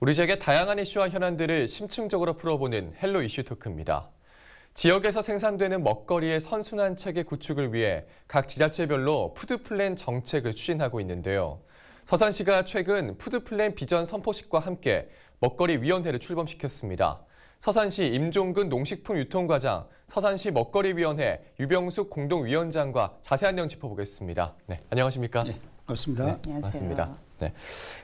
우리 지역의 다양한 이슈와 현안들을 심층적으로 풀어보는 헬로 이슈 토크입니다. 지역에서 생산되는 먹거리의 선순환 체계 구축을 위해 각 지자체별로 푸드 플랜 정책을 추진하고 있는데요. 서산시가 최근 푸드 플랜 비전 선포식과 함께 먹거리 위원회를 출범시켰습니다. 서산시 임종근 농식품 유통과장, 서산시 먹거리위원회 유병숙 공동위원장과 자세한 내용 짚어보겠습니다. 네, 안녕하십니까? 네, 반갑습니다. 안녕하세요. 맞습니다. 네.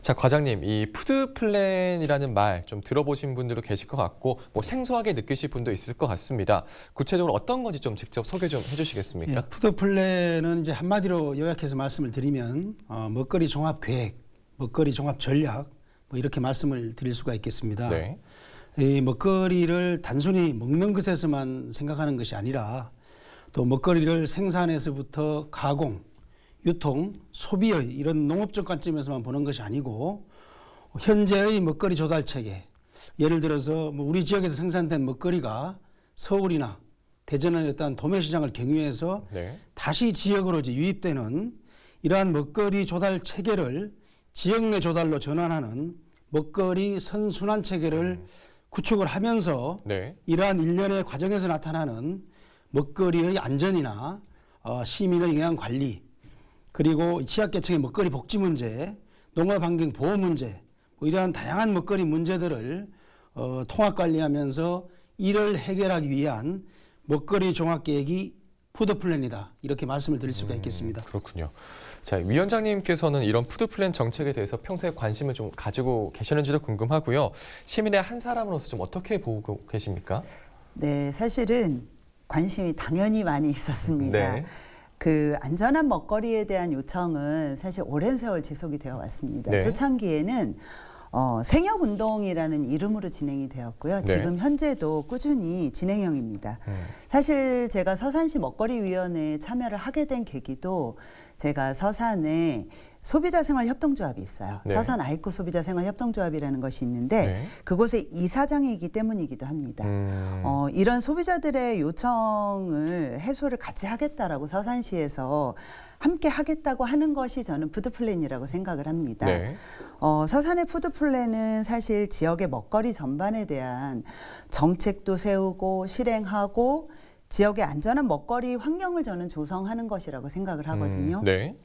자, 과장님, 이 푸드 플랜이라는 말 좀 들어보신 분들도 계실 것 같고, 뭐 생소하게 느끼실 분도 있을 것 같습니다. 구체적으로 어떤 건지 좀 직접 소개 좀 해주시겠습니까? 예, 푸드 플랜은 이제 한마디로 요약해서 말씀을 드리면 어, 먹거리 종합 계획, 먹거리 종합 전략 뭐 이렇게 말씀을 드릴 수가 있겠습니다. 네. 이 먹거리를 단순히 먹는 것에서만 생각하는 것이 아니라 또 먹거리를 생산에서부터 가공, 유통, 소비의 이런 농업적 관점에서만 보는 것이 아니고 현재의 먹거리 조달 체계 예를 들어서 뭐 우리 지역에서 생산된 먹거리가 서울이나 대전의 어떤 도매 시장을 경유해서 네. 다시 지역으로 이제 유입되는 이러한 먹거리 조달 체계를 지역 내 조달로 전환하는 먹거리 선순환 체계를 구축을 하면서 네. 이러한 일련의 과정에서 나타나는 먹거리의 안전이나 어, 시민의 영양 관리 그리고 취약계층의 먹거리 복지 문제, 농업 환경 보호 문제 뭐 이러한 다양한 먹거리 문제들을 어, 통합 관리하면서 이를 해결하기 위한 먹거리 종합 계획이 푸드 플랜이다 이렇게 말씀을 드릴 수가 있겠습니다. 그렇군요. 자, 위원장님께서는 이런 푸드 플랜 정책에 대해서 평소에 관심을 좀 가지고 계셨는지도 궁금하고요. 시민의 한 사람으로서 좀 어떻게 보고 계십니까? 네, 사실은 관심이 당연히 많이 있었습니다. 네. 그 안전한 먹거리에 대한 요청은 사실 오랜 세월 지속이 되어 왔습니다. 네. 초창기에는 어, 생협 운동이라는 이름으로 진행이 되었고요. 네. 지금 현재도 꾸준히 진행형입니다. 음. 사실 제가 서산시 먹거리위원회에 참여를 하게 된 계기도 제가 서산에 소비자 생활 협동조합이 있어요. 네. 서산 아이코 소비자 생활 협동조합이라는 것이 있는데 네. 그곳의 이사장이기 때문이기도 합니다. 음. 어, 이런 소비자들의 요청을 해소를 같이 하겠다라고 서산시에서 함께 하겠다고 하는 것이 저는 푸드 플랜이라고 생각을 합니다. 네. 어, 서산의 푸드 플랜은 사실 지역의 먹거리 전반에 대한 정책도 세우고 실행하고 지역의 안전한 먹거리 환경을 저는 조성하는 것이라고 생각을 하거든요. 음, 네.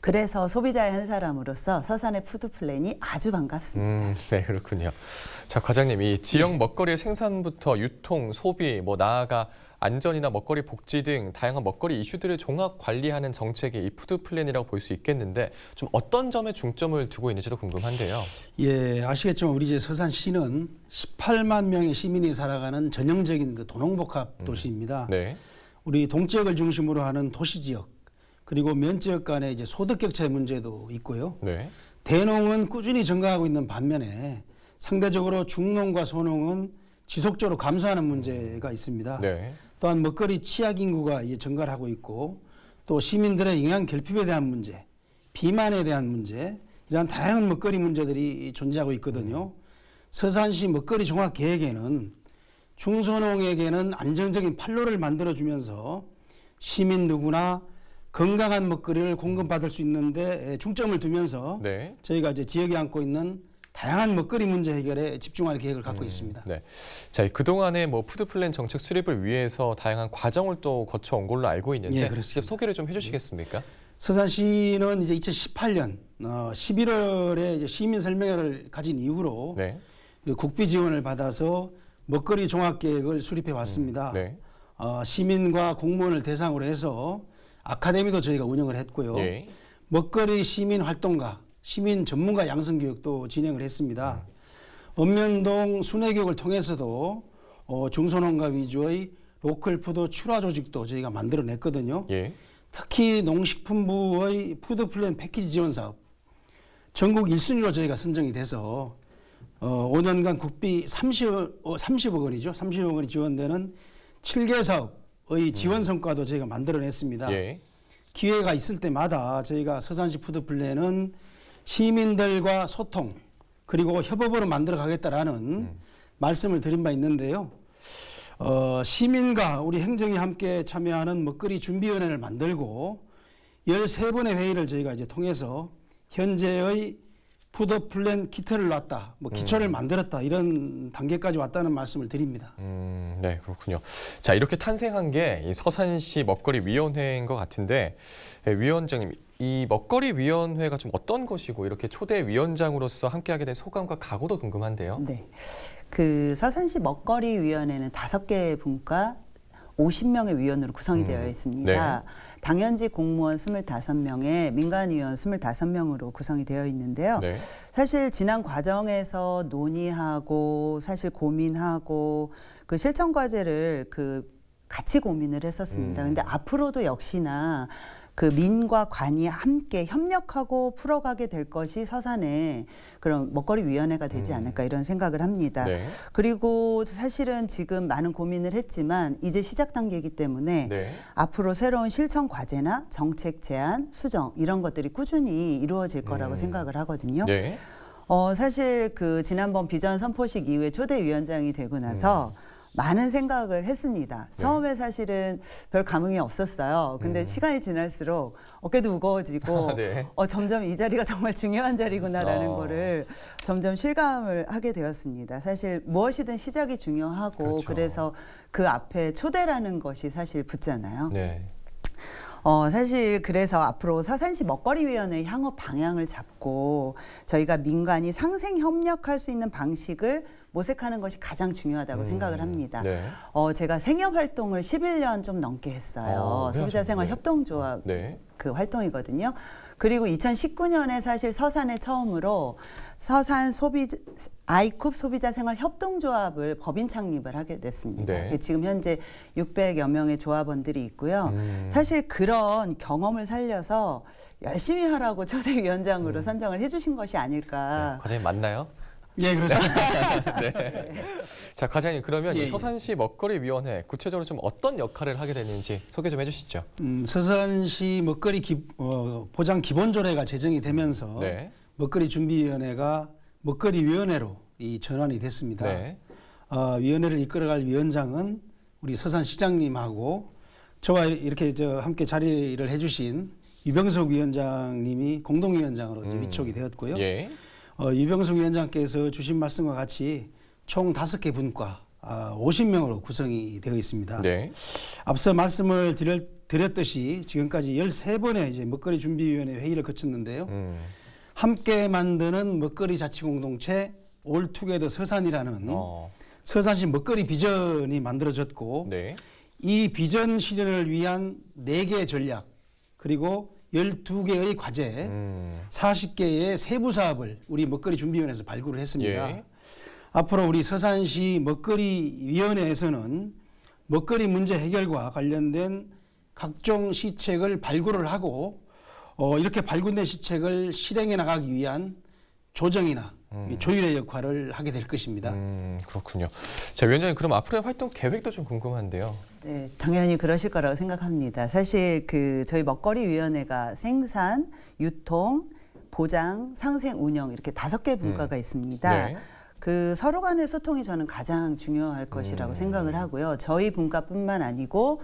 그래서 소비자의 한 사람으로서 서산의 푸드 플랜이 아주 반갑습니다. 음, 네, 그렇군요. 자, 과장님, 이 지역 먹거리의 생산부터 유통, 소비, 뭐 나아가 안전이나 먹거리 복지 등 다양한 먹거리 이슈들을 종합 관리하는 정책이 이 푸드 플랜이라고 볼 수 있겠는데 좀 어떤 점에 중점을 두고 있는지도 궁금한데요. 예, 아시겠지만 우리 이제 서산시는 18만 명의 시민이 살아가는 전형적인 그 도농복합 도시입니다. 네. 우리 동지역을 중심으로 하는 도시 지역 그리고 면 지역 간의 이제 소득 격차의 문제도 있고요. 네. 대농은 꾸준히 증가하고 있는 반면에 상대적으로 중농과 소농은 지속적으로 감소하는 문제가 있습니다. 네. 또한 먹거리 취약 인구가 이제 증가를 하고 있고 또 시민들의 영양 결핍에 대한 문제, 비만에 대한 문제 이러한 다양한 먹거리 문제들이 존재하고 있거든요. 서산시 먹거리 종합 계획에는 중소농에게는 안정적인 판로를 만들어 주면서 시민 누구나 건강한 먹거리를 공급받을 수 있는데 중점을 두면서 네. 저희가 이제 지역에 안고 있는 다양한 먹거리 문제 해결에 집중할 계획을 갖고 있습니다. 네. 자, 그동안에 뭐 푸드 플랜 정책 수립을 위해서 다양한 과정을 또 거쳐 온 걸로 알고 있는데 예. 직접 소개를 좀 해주시겠습니까? 서산시는 이제 2018년 어, 11월에 이제 시민 설명회를 가진 이후로 네. 이 국비 지원을 받아서 먹거리 종합 계획을 수립해 왔습니다. 네. 어, 시민과 공무원을 대상으로 해서 아카데미도 저희가 운영을 했고요. 예. 먹거리 시민 활동가, 시민 전문가 양성 교육도 진행을 했습니다. 읍면동 순회 교육을 통해서도 어, 중소농가 위주의 로컬 푸드 출하 조직도 저희가 만들어냈거든요. 예. 특히 농식품부의 푸드 플랜 패키지 지원 사업 전국 1순위로 저희가 선정이 돼서 어, 5년간 국비 30억, 어, 30억 원이죠. 30억 원이 지원되는 7개 사업의 지원 성과도 저희가 만들어냈습니다. 예. 기회가 있을 때마다 저희가 서산시 푸드 플랜은 시민들과 소통 그리고 협업으로 만들어 가겠다라는 말씀을 드린 바 있는데요. 어, 시민과 우리 행정이 함께 참여하는 먹거리 준비위원회를 만들고 13번의 회의를 저희가 이제 통해서 현재의 푸드 플랜 키트를 놨다, 뭐 기초를 만들었다 이런 단계까지 왔다는 말씀을 드립니다. 음, 네, 그렇군요. 자, 이렇게 탄생한 게이 서산시 먹거리 위원회인 것 같은데 예, 위원장님, 이 먹거리 위원회가 좀 어떤 것이고 이렇게 초대 위원장으로서 함께하게 된 소감과 각오도 궁금한데요. 네. 그 서산시 먹거리 위원회는 다섯 개 분과 50명의 위원으로 구성이 음, 되어 있습니다. 당연직 공무원 25명에 민간위원 25명으로 구성이 되어 있는데요. 네. 사실 지난 과정에서 논의하고 사실 고민하고 그 실천 과제를 그 같이 고민을 했었습니다. 음. 근데 앞으로도 역시나 그 민과 관이 함께 협력하고 풀어가게 될 것이 서산의 그런 먹거리 위원회가 되지 음. 않을까 이런 생각을 합니다. 네. 그리고 사실은 지금 많은 고민을 했지만 이제 시작 단계이기 때문에 네. 앞으로 새로운 실천 과제나 정책 제안, 수정 이런 것들이 꾸준히 이루어질 거라고 음. 생각을 하거든요. 네. 어, 사실 그 지난번 비전 선포식 이후에 초대 위원장이 되고 나서 음. 많은 생각을 했습니다. 처음에 사실은 별 감흥이 없었어요. 근데 네. 음. 시간이 지날수록 어깨도 무거워지고 네. 어, 점점 이 자리가 정말 중요한 자리구나라는 어. 거를 점점 실감을 하게 되었습니다. 사실 무엇이든 시작이 중요하고 그렇죠. 그래서그 앞에 초대라는 것이 사실 붙잖아요. 네. 어, 사실 그래서 앞으로 서산시 먹거리위원회 향후 방향을 잡고 저희가 민간이 상생 협력할 수 있는 방식을 모색하는 것이 가장 중요하다고 음, 생각을 합니다. 네. 어, 제가 생협 활동을 11년 좀 넘게 했어요. 어, 소비자 생활 네. 협동조합 네. 그 활동이거든요. 그리고 2019년에 사실 서산에 처음으로 서산 소비 아이쿱 소비자 생활 협동조합을 법인 창립을 하게 됐습니다. 네. 지금 현재 600여 명의 조합원들이 있고요. 음. 사실 그런 경험을 살려서 열심히 하라고 초대 위원장으로 음. 선정을 해주신 것이 아닐까. 과장님 맞나요? 예, 그렇습니다. 자, 과장님 그러면 예, 이 예. 서산시 먹거리 위원회 구체적으로 좀 어떤 역할을 하게 되는지 소개 좀 해주시죠. 음, 서산시 먹거리 기, 어, 보장 기본조례가 제정이 되면서 네. 먹거리 준비위원회가 먹거리 위원회로 이 전환이 됐습니다. 네. 어, 위원회를 이끌어갈 위원장은 우리 서산 시장님하고 저와 이렇게 저 함께 자리를 해주신 유병석 위원장님이 공동위원장으로 이제 음. 위촉이 되었고요. 예. 어, 유병석 위원장께서 주신 말씀과 같이 총 다섯 개 분과 아, 50명으로 구성이 되어 있습니다. 네. 앞서 말씀을 드렸, 드렸듯이 지금까지 13번의 이제 먹거리 준비위원회 회의를 거쳤는데요. 음. 함께 만드는 먹거리 자치 공동체 올투게더 서산이라는 어. 서산시 먹거리 비전이 만들어졌고 네. 이 비전 실현을 위한 네개 전략 그리고 12개의 과제 음. 40개의 세부 사업을 우리 먹거리 준비위원회에서 발굴을 했습니다. 예. 앞으로 우리 서산시 먹거리 위원회에서는 먹거리 문제 해결과 관련된 각종 시책을 발굴을 하고 어, 이렇게 발굴된 시책을 실행해 나가기 위한 조정이나 조율의 역할을 하게 될 것입니다. 음, 그렇군요. 자, 위원장님 그럼 앞으로의 활동 계획도 좀 궁금한데요. 네, 당연히 그러실 거라고 생각합니다. 사실 그 저희 먹거리 위원회가 생산, 유통, 보장, 상생, 운영 이렇게 다섯 개 분과가 있습니다. 네. 그 서로 간의 소통이 저는 가장 중요할 것이라고 음. 생각을 하고요. 저희 분과뿐만 아니고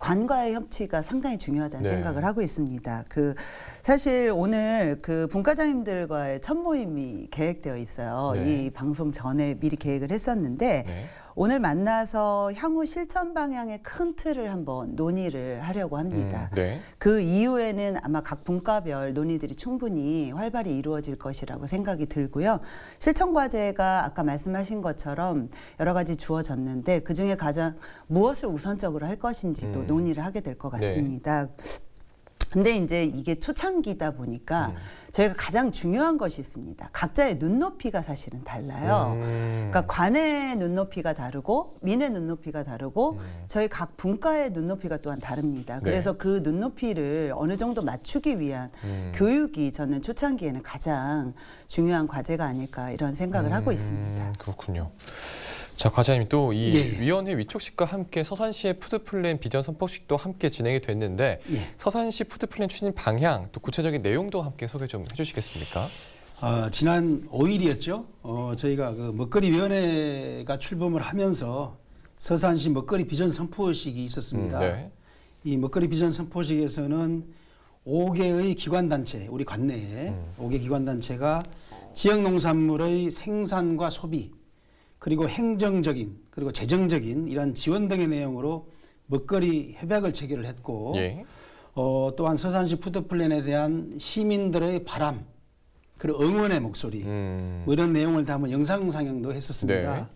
관과의 협치가 상당히 중요하다는 네. 생각을 하고 있습니다. 그 사실 오늘 그 분과장님들과의 첫 모임이 계획되어 있어요. 네. 이 방송 전에 미리 계획을 했었는데 네. 오늘 만나서 향후 실천 방향의 큰 틀을 한번 논의를 하려고 합니다. 음, 네. 그 이후에는 아마 각 분과별 논의들이 충분히 활발히 이루어질 것이라고 생각이 들고요. 실천 과제가 아까 말씀하신 것처럼 여러 가지 주어졌는데 그 중에 가장 무엇을 우선적으로 할 것인지도 음. 논의를 하게 될것 네. 같습니다. 근데 이제 이게 초창기다 보니까 음. 저희가 가장 중요한 것이 있습니다. 각자의 눈높이가 사실은 달라요. 음. 그러니까 관의 눈높이가 다르고 민의 눈높이가 다르고 저희 각 분과의 눈높이가 또한 다릅니다. 네. 그래서 그 눈높이를 어느 정도 맞추기 위한 음. 교육이 저는 초창기에는 가장 중요한 과제가 아닐까 이런 생각을 하고 음, 있습니다. 그렇군요. 자, 과장님 또 이 예. 위원회 위촉식과 함께 서산시의 푸드플랜 비전 선포식도 함께 진행이 됐는데 예. 서산시 푸드플랜 추진 방향 또 구체적인 내용도 함께 소개 좀 해주시겠습니까? 어, 지난 5일이었죠. 어, 저희가 그 먹거리 위원회가 출범을 하면서 서산시 먹거리 비전 선포식이 있었습니다. 음, 네. 이 먹거리 비전 선포식에서는 오개의 기관 단체 우리 관내에 음. 오개 기관 단체가 지역 농산물의 생산과 소비 그리고 행정적인 그리고 재정적인 이런 지원 등의 내용으로 먹거리 협약을 체결을 했고 예. 어, 또한 서산시 푸드 플랜에 대한 시민들의 바람 그리고 응원의 목소리 음. 뭐 이런 내용을 담은 영상 상영도 했었습니다. 네.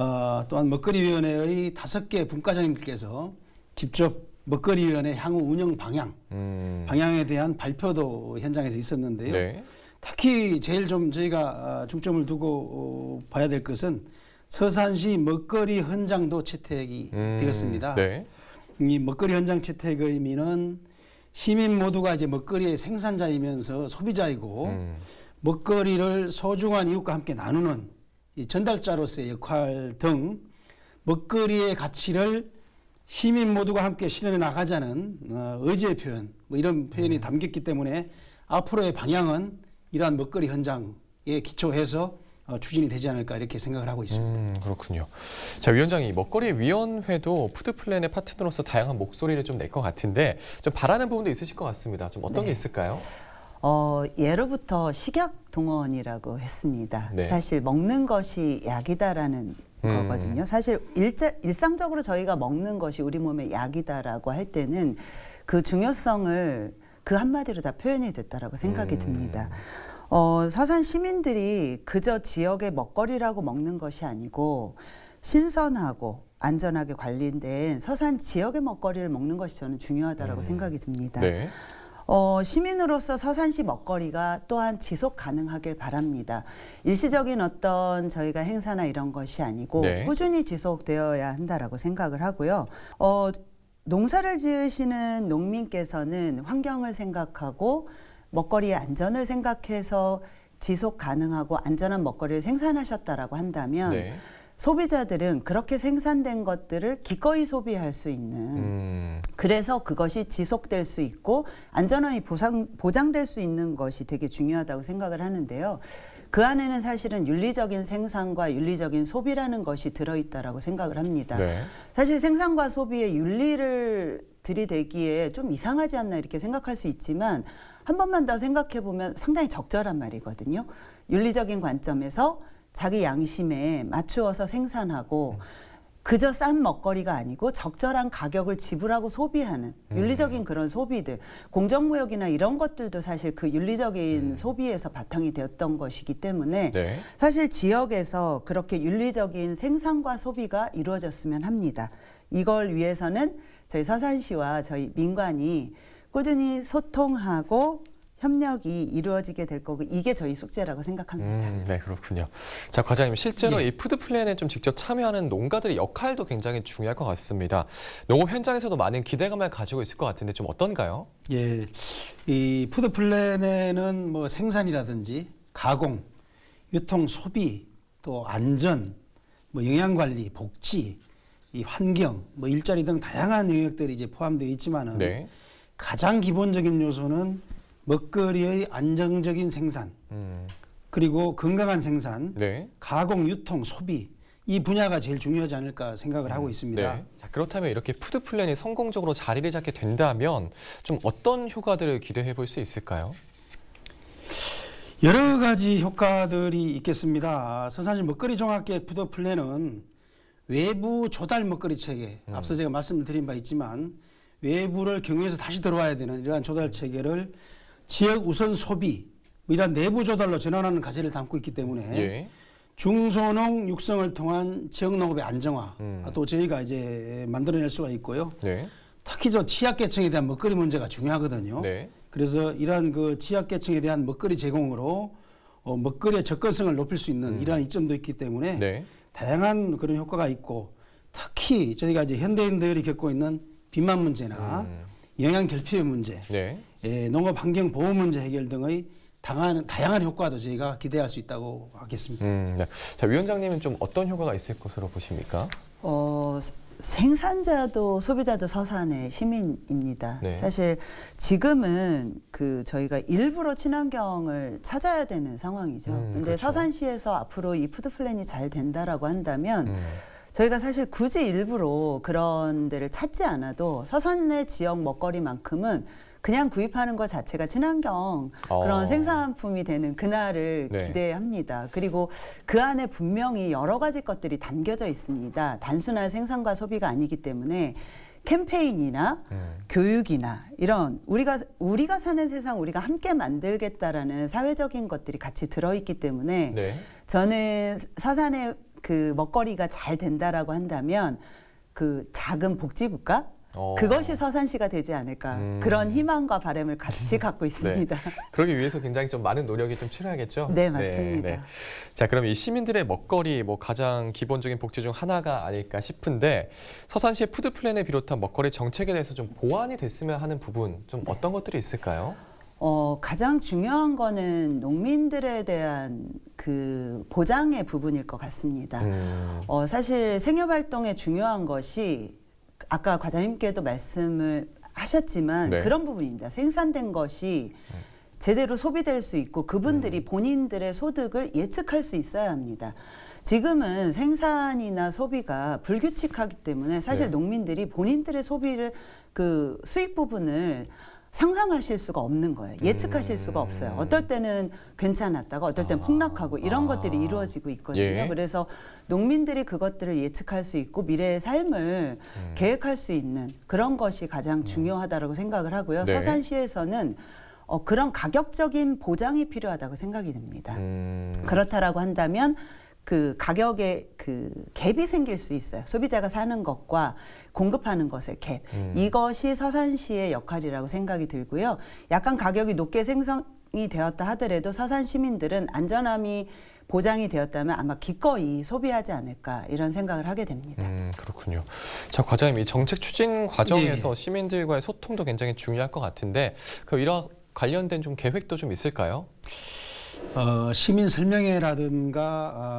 어, 또한 먹거리위원회의 다섯 개 분과장님들께서 직접 먹거리위원회 향후 운영 방향, 음. 방향에 대한 발표도 현장에서 있었는데요. 네. 특히 제일 좀 저희가 아, 중점을 두고 어, 봐야 될 것은 서산시 먹거리 현장도 채택이 음. 되었습니다. 네. 이 먹거리 현장 채택의 의미는 시민 모두가 이제 먹거리의 생산자이면서 소비자이고 음. 먹거리를 소중한 이웃과 함께 나누는 이 전달자로서의 역할 등 먹거리의 가치를 시민 모두가 함께 실현해 나가자는 어, 의지의 표현 뭐 이런 표현이 담겼기 때문에 앞으로의 방향은 이러한 먹거리 현장에 기초해서 어, 추진이 되지 않을까 이렇게 생각을 하고 있습니다. 음, 그렇군요. 자, 위원장이 먹거리 위원회도 푸드 플랜의 파트너로서 다양한 목소리를 좀 낼 것 같은데 좀 바라는 부분도 있으실 것 같습니다. 좀 어떤 네. 게 있을까요? 어, 예로부터 식약 동원이라고 했습니다. 네. 사실 먹는 것이 약이다라는 음. 거거든요. 사실 일자, 일상적으로 저희가 먹는 것이 우리 몸에 약이다라고 할 때는 그 중요성을 그 한마디로 다 표현이 됐다라고 생각이 음. 듭니다. 어, 서산 시민들이 그저 지역의 먹거리라고 먹는 것이 아니고 신선하고 안전하게 관리된 서산 지역의 먹거리를 먹는 것이 저는 중요하다라고 생각이 듭니다. 네. 어, 시민으로서 서산시 먹거리가 또한 지속 가능하길 바랍니다. 일시적인 어떤 저희가 행사나 이런 것이 아니고 네. 꾸준히 지속되어야 한다라고 생각을 하고요. 어, 농사를 지으시는 농민께서는 환경을 생각하고 먹거리의 안전을 생각해서 지속 가능하고 안전한 먹거리를 생산하셨다라고 한다면 네. 소비자들은 그렇게 생산된 것들을 기꺼이 소비할 수 있는 음. 그래서 그것이 지속될 수 있고 안전함이 보상, 보장될 수 있는 것이 되게 중요하다고 생각을 하는데요. 그 안에는 사실은 윤리적인 생산과 윤리적인 소비라는 것이 들어있다라고 생각을 합니다. 네. 사실 생산과 소비의 윤리를 들이대기에 좀 이상하지 않나 이렇게 생각할 수 있지만 한 번만 더 생각해 보면 상당히 적절한 말이거든요. 윤리적인 관점에서 자기 양심에 맞추어서 생산하고 그저 싼 먹거리가 아니고 적절한 가격을 지불하고 소비하는 윤리적인 그런 소비들 공정무역이나 이런 것들도 사실 그 윤리적인 소비에서 바탕이 되었던 것이기 때문에 네. 사실 지역에서 그렇게 윤리적인 생산과 소비가 이루어졌으면 합니다. 이걸 위해서는 저희 서산시와 저희 민관이 꾸준히 소통하고 협력이 이루어지게 될 거고 이게 저희 숙제라고 생각합니다. 음, 네, 그렇군요. 자, 과장님, 실제로 예. 이 푸드 플랜에 좀 직접 참여하는 농가들의 역할도 굉장히 중요할 것 같습니다. 농업 현장에서도 많은 기대감을 가지고 있을 것 같은데 좀 어떤가요? 예, 이 푸드 플랜에는 뭐 생산이라든지 가공, 유통, 소비, 또 안전, 뭐 영양 관리, 복지, 이 환경, 뭐 일자리 등 다양한 영역들이 이제 포함되어 있지만은 네. 가장 기본적인 요소는 먹거리의 안정적인 생산, 음, 그리고 건강한 생산, 네. 가공, 유통, 소비 이 분야가 제일 중요하지 않을까 생각을 하고 있습니다. 네. 자, 그렇다면 이렇게 푸드 플랜이 성공적으로 자리를 잡게 된다면 좀 어떤 효과들을 기대해 볼 수 있을까요? 여러 가지 효과들이 있겠습니다. 서산시 먹거리 종합계획 푸드 플랜은 외부 조달 먹거리 체계, 음. 앞서 제가 말씀을 드린 바 있지만 외부를 경유해서 다시 들어와야 되는 이러한 조달 체계를 지역 우선 소비, 뭐 이러한 내부 조달로 전환하는 과제를 담고 있기 때문에 예. 중소농 육성을 통한 지역 농업의 안정화, 음. 또 저희가 이제 만들어낼 수가 있고요. 네. 특히 저 취약계층에 대한 먹거리 문제가 중요하거든요. 네. 그래서 이러한 그 취약계층에 대한 먹거리 제공으로 어, 먹거리의 접근성을 높일 수 있는 음. 이러한 이점도 있기 때문에 네. 다양한 그런 효과가 있고 특히 저희가 이제 현대인들이 겪고 있는 비만 문제나 음, 영양 결핍의 문제, 네. 예, 농업 환경 보호 문제 해결 등의 다양한, 다양한 효과도 저희가 기대할 수 있다고 하겠습니다. 음, 네. 자, 위원장님은 좀 어떤 효과가 있을 것으로 보십니까? 어, 생산자도 소비자도 서산의 시민입니다. 네. 사실 지금은 그 저희가 일부러 친환경을 찾아야 되는 상황이죠. 음, 근데 그렇죠. 서산시에서 앞으로 이 푸드 플랜이 잘 된다라고 한다면 음, 저희가 사실 굳이 일부러 그런 데를 찾지 않아도 서산의 지역 먹거리만큼은 그냥 구입하는 것 자체가 친환경 어. 그런 생산품이 되는 그날을 네. 기대합니다. 그리고 그 안에 분명히 여러 가지 것들이 담겨져 있습니다. 단순한 생산과 소비가 아니기 때문에 캠페인이나 음. 교육이나 이런 우리가 우리가 사는 세상 우리가 함께 만들겠다라는 사회적인 것들이 같이 들어 있기 때문에 네. 저는 서산의 그 먹거리가 잘 된다라고 한다면 그 작은 복지국가 어. 그것이 서산시가 되지 않을까 음. 그런 희망과 바람을 같이 갖고 있습니다. 그러기 위해서 굉장히 좀 많은 노력이 좀 필요하겠죠. 네, 맞습니다. 자, 그럼 이 시민들의 먹거리 뭐 가장 기본적인 복지 중 하나가 아닐까 싶은데 서산시의 푸드 플랜을 비롯한 먹거리 정책에 대해서 좀 보완이 됐으면 하는 부분 좀 어떤 것들이 있을까요? 어, 가장 중요한 거는 농민들에 대한 그 보장의 부분일 것 같습니다. 음, 어, 사실 생협 활동에 중요한 것이 아까 과장님께도 말씀을 하셨지만 네. 그런 부분입니다. 생산된 것이 제대로 소비될 수 있고 그분들이 본인들의 소득을 예측할 수 있어야 합니다. 지금은 생산이나 소비가 불규칙하기 때문에 사실 네. 농민들이 본인들의 소비를 그 수익 부분을 상상하실 수가 없는 거예요. 예측하실 수가 없어요. 음. 어떨 때는 괜찮았다가 어떨 때는 아. 폭락하고 이런 아. 것들이 이루어지고 있거든요. 예. 그래서 농민들이 그것들을 예측할 수 있고 미래의 삶을 음. 계획할 수 있는 그런 것이 가장 중요하다고 생각을 하고요. 네. 서산시에서는 어, 그런 가격적인 보장이 필요하다고 생각이 듭니다. 음, 그렇다라고 한다면 그 가격에 그 갭이 생길 수 있어요. 소비자가 사는 것과 공급하는 것의 갭. 음. 이것이 서산시의 역할이라고 생각이 들고요. 약간 가격이 높게 생성이 되었다 하더라도 서산 시민들은 안전함이 보장이 되었다면 아마 기꺼이 소비하지 않을까 이런 생각을 하게 됩니다. 음, 그렇군요. 자, 과장님, 이 정책 추진 과정에서 시민들과의 소통도 굉장히 중요할 것 같은데 그 이런 관련된 좀 계획도 좀 있을까요? 어, 시민 설명회라든가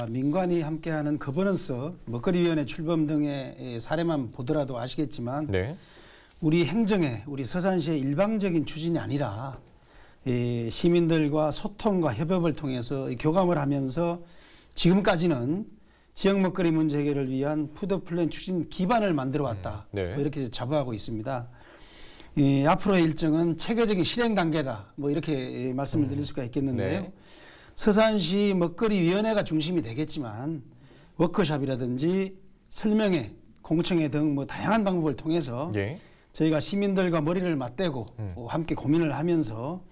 아, 민관이 함께하는 거버넌스 먹거리위원회 출범 등의 예, 사례만 보더라도 아시겠지만 네. 우리 행정에 우리 서산시의 일방적인 추진이 아니라 예, 시민들과 소통과 협업을 통해서 이 교감을 하면서 지금까지는 지역 먹거리 문제 해결을 위한 푸드 플랜 추진 기반을 만들어 왔다. 음, 네. 뭐 이렇게 자부하고 있습니다. 예, 앞으로의 일정은 체계적인 실행 단계다. 뭐 이렇게 예, 말씀을 드릴 수가 있겠는데요. 네. 서산시 먹거리 위원회가 중심이 되겠지만 워크숍이라든지 설명회, 공청회 등 뭐 다양한 방법을 통해서 예. 저희가 시민들과 머리를 맞대고 음. 어, 함께 고민을 하면서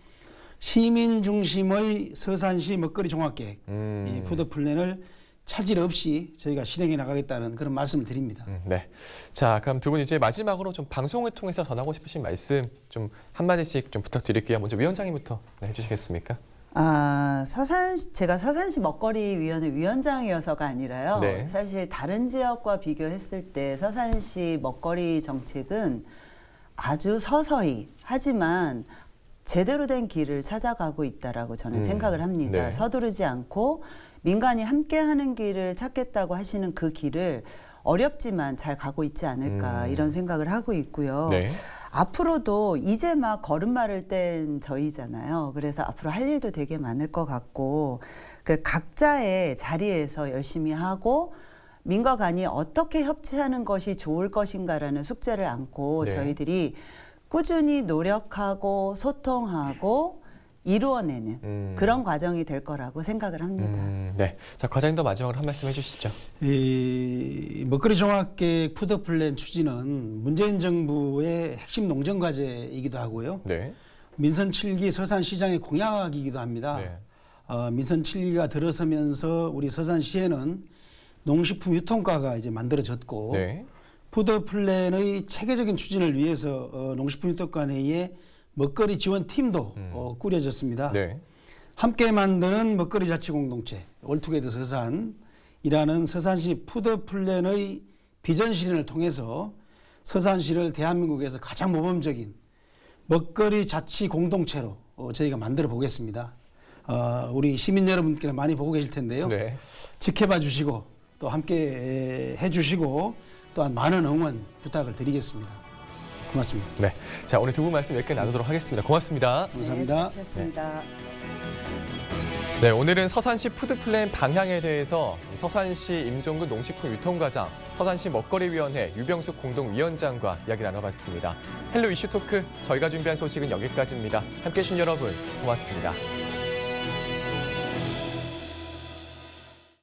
시민 중심의 서산시 먹거리 종합계획 음. 이 푸드 플랜을 차질 없이 저희가 실행해 나가겠다는 그런 말씀을 드립니다. 음, 네. 자, 그럼 두 분 이제 마지막으로 좀 방송을 통해서 전하고 싶으신 말씀 좀 한마디씩 좀 부탁드릴게요. 먼저 위원장님부터 네, 해주시겠습니까? 아, 서산 제가 서산시 먹거리 위원회 위원장이어서가 아니라요. 네. 사실 다른 지역과 비교했을 때 서산시 먹거리 정책은 아주 서서히 하지만 제대로 된 길을 찾아가고 있다라고 저는 음, 생각을 합니다. 네. 서두르지 않고 민간이 함께 하는 길을 찾겠다고 하시는 그 길을 어렵지만 잘 가고 있지 않을까 음. 이런 생각을 하고 있고요. 네. 앞으로도 이제 막 걸음마를 뗀 저희잖아요. 그래서 앞으로 할 일도 되게 많을 것 같고 그 각자의 자리에서 열심히 하고 민과 간이 어떻게 협치하는 것이 좋을 것인가라는 숙제를 안고 네. 저희들이 꾸준히 노력하고 소통하고 이루어내는 음. 그런 과정이 될 거라고 생각을 합니다. 음, 네. 자, 과장님도 마지막으로 한 말씀 해주시죠. 이 먹거리 종합계획 푸드 플랜 추진은 문재인 정부의 핵심 농정 과제이기도 하고요. 네. 민선 7기 서산 시장의 공약이기도 합니다. 네. 어, 민선 7기가 들어서면서 우리 서산시에는 농식품 유통과가 이제 만들어졌고 네. 푸드 플랜의 체계적인 추진을 위해서 어, 농식품 유통과 내에 먹거리 지원 팀도 음. 어, 꾸려졌습니다. 네. 함께 만드는 먹거리 자치 공동체 올투게더 서산이라는 서산시 푸드 플랜의 비전 실현을 통해서 서산시를 대한민국에서 가장 모범적인 먹거리 자치 공동체로 어, 저희가 만들어 보겠습니다. 어, 우리 시민 여러분께서 많이 보고 계실 텐데요. 네. 지켜봐 주시고 또 함께 해 주시고 또한 많은 응원 부탁을 드리겠습니다. 고맙습니다. 네. 자, 오늘 두 분 말씀 몇 개 나누도록 하겠습니다. 고맙습니다. 감사합니다. 네, 수고하셨습니다. 네, 네, 오늘은 서산시 푸드플랜 방향에 대해서 서산시 임종근 농식품 유통과장, 서산시 먹거리위원회 유병숙 공동위원장과 이야기 나눠봤습니다. 헬로 이슈 토크 저희가 준비한 소식은 여기까지입니다. 함께해 주신 여러분 고맙습니다.